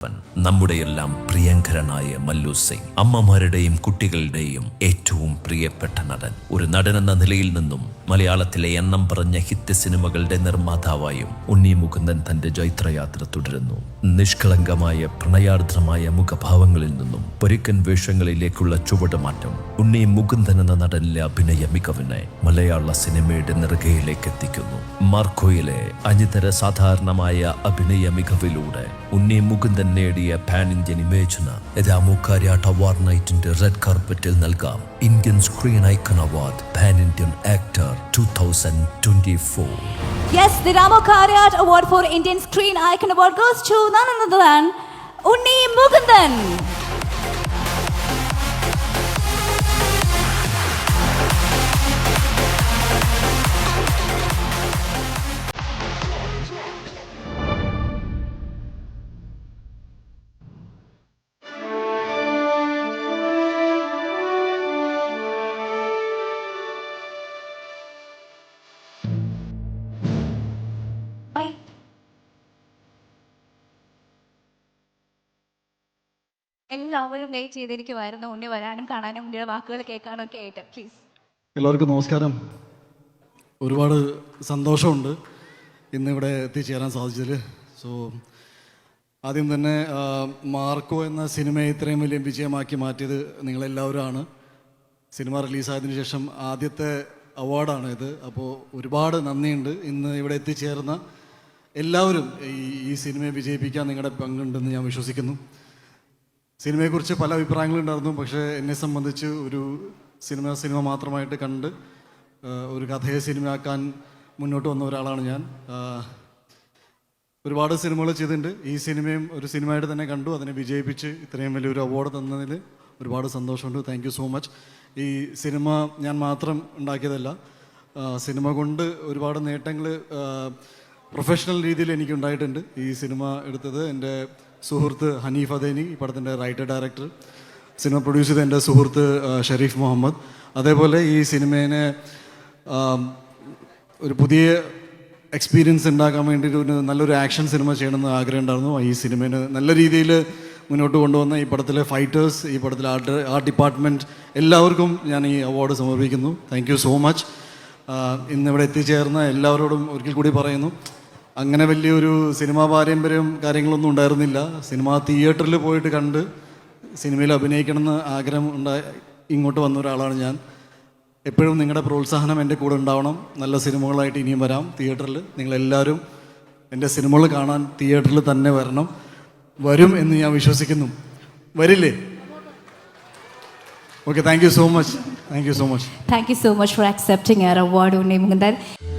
happen. നമ്മുടെയെല്ലാം പ്രിയങ്കരനായ മല്ലു സിംഗ് അമ്മമാരുടെയും കുട്ടികളുടെയും ഏറ്റവും പ്രിയപ്പെട്ട നടൻ. ഒരു നടൻ എന്ന നിലയിൽ നിന്നും മലയാളത്തിലെ എണ്ണം പറഞ്ഞ ഹിറ്റ് സിനിമകളുടെ നിർമ്മാതാവായും ഉണ്ണി മുകുന്ദൻ തന്റെ ജൈത്രയാത്ര തുടരുന്നു. നിഷ്കളങ്കമായ പ്രണയാർദ്രമായ മുഖഭാവങ്ങളിൽ നിന്നും പൊരുക്കൻ വേഷങ്ങളിലേക്കുള്ള ചുവടുമാറ്റം ഉണ്ണി മുകുന്ദൻ എന്ന നടനിലെ അഭിനയ മികവിനെ മലയാള സിനിമയുടെ നെറുകയിലേക്ക് എത്തിക്കുന്നു മാർക്കോയിലെ അനിതര സാധാരണമായ അഭിനയ മികവിലൂടെ ഉണ്ണി മുകുന്ദൻ നേടിയ പാൻ ഇന്ത്യൻ ഇമേജിന് രാമു കാര്യാട്ട് അവാർഡ് നൈറ്റിന്റെ റെഡ് കാർപ്പറ്റിൽ നൽകാം Indian screen icon award pan Indian actor two thousand twenty four Yes, the Ramo Karyat Award for Indian Screen Icon Award goes to none other than. എല്ലാവരും വെയിറ്റ് ചെയ്തിരിക്കുമായിരുന്നു ഉണ്ണി വരാനും കാണാനും ഉണ്ണിയുടെ വാക്കുകൾ കേൾക്കാനും ഒക്കെ ആയിട്ട്. പ്ലീസ് എല്ലാവർക്കും നമസ്കാരം. ഒരുപാട് സന്തോഷമുണ്ട് ഇന്ന് ഇന്നിവിടെ എത്തിച്ചേരാൻ സാധിച്ചതിൽ. സോ ആദ്യം തന്നെ മാർക്കോ എന്ന സിനിമയെ ഇത്രയും വലിയ വിജയമാക്കി മാറ്റിയത് നിങ്ങളെല്ലാവരുമാണ് സിനിമ റിലീസായതിനു ശേഷം ആദ്യത്തെ അവാർഡാണ് ഇത്. അപ്പോൾ ഒരുപാട് നന്ദിയുണ്ട് ഇന്ന് ഇവിടെ എത്തിച്ചേർന്ന എല്ലാവരും ഈ ഈ സിനിമയെ വിജയിപ്പിക്കാൻ നിങ്ങളുടെ പങ്കുണ്ടെന്ന് ഞാൻ വിശ്വസിക്കുന്നു. സിനിമയെക്കുറിച്ച് പല അഭിപ്രായങ്ങളുണ്ടായിരുന്നു. പക്ഷേ എന്നെ സംബന്ധിച്ച് ഒരു സിനിമ സിനിമ മാത്രമായിട്ട് കണ്ട് ഒരു കഥയെ സിനിമയാക്കാൻ മുന്നോട്ട് വന്ന ഒരാളാണ് ഞാൻ. ഒരുപാട് സിനിമകൾ ചെയ്തിട്ടുണ്ട്. ഈ സിനിമയും ഒരു സിനിമയായിട്ട് തന്നെ കണ്ടു. അതിനെ വിജയിപ്പിച്ച് ഇത്രയും വലിയൊരു അവാർഡ് തന്നതിൽ ഒരുപാട് സന്തോഷമുണ്ട്. താങ്ക് യു സോ മച്ച് ഈ സിനിമ ഞാൻ മാത്രം ഉണ്ടാക്കിയതല്ല. സിനിമ കൊണ്ട് ഒരുപാട് നേട്ടങ്ങൾ പ്രൊഫഷണൽ രീതിയിൽ എനിക്ക് ഉണ്ടായിട്ടുണ്ട് ഈ സിനിമ എടുത്തത് എന്റെ സുഹൃത്ത് ഹനീഫ് അദേനി ഈ പടത്തിന്റെ റൈറ്റർ ഡയറക്ടർ. സിനിമ പ്രൊഡ്യൂസ് ചെയ്ത എന്റെ സുഹൃത്ത് ഷരീഫ് മുഹമ്മദ്. അതേപോലെ ഈ സിനിമേനെ ഒരു പുതിയ എക്സ്പീരിയൻസ് ഉണ്ടാക്കാൻ വേണ്ടിയിട്ട് ഒരു നല്ലൊരു ആക്ഷൻ സിനിമ ചെയ്യണമെന്ന് ആഗ്രഹം ഉണ്ടായിരുന്നു. ഈ സിനിമേനെ നല്ല രീതിയിൽ മുന്നോട്ട് കൊണ്ടുവന്ന ഈ പടത്തിലെ ഫൈറ്റേഴ്സ് ഈ പടത്തിലെ ആർട്ട് ആർട്ട് ഡിപ്പാർട്ട്മെന്റ് എല്ലാവർക്കും ഞാൻ ഈ അവാർഡ് സമർപ്പിക്കുന്നു. Thank so much. ഇന്നിവിടെ എത്തിച്ചേർന്ന എല്ലാവരോടും ഒരിക്കൽ കൂടി പറയുന്നു. അങ്ങനെ വലിയൊരു സിനിമാ പാരമ്പര്യം കാര്യങ്ങളൊന്നും ഉണ്ടായിരുന്നില്ല. സിനിമാ തിയേറ്ററിൽ പോയിട്ട് കണ്ട് സിനിമയിൽ അഭിനയിക്കണമെന്ന് ആഗ്രഹം ഉണ്ടായി ഇങ്ങോട്ട് വന്ന ഒരാളാണ് ഞാൻ. എപ്പോഴും നിങ്ങളുടെ പ്രോത്സാഹനം എന്റെ കൂടെ ഉണ്ടാവണം. നല്ല സിനിമകളായിട്ട് ഇനിയും വരാം തിയേറ്ററിൽ. നിങ്ങളെല്ലാവരും എന്റെ സിനിമകൾ കാണാൻ തിയേറ്ററിൽ തന്നെ വരണം. വരും എന്ന് ഞാൻ വിശ്വസിക്കുന്നു. വരില്ലേ? Okay thank you so much thank you so much thank you so much for accepting our award Mukundan.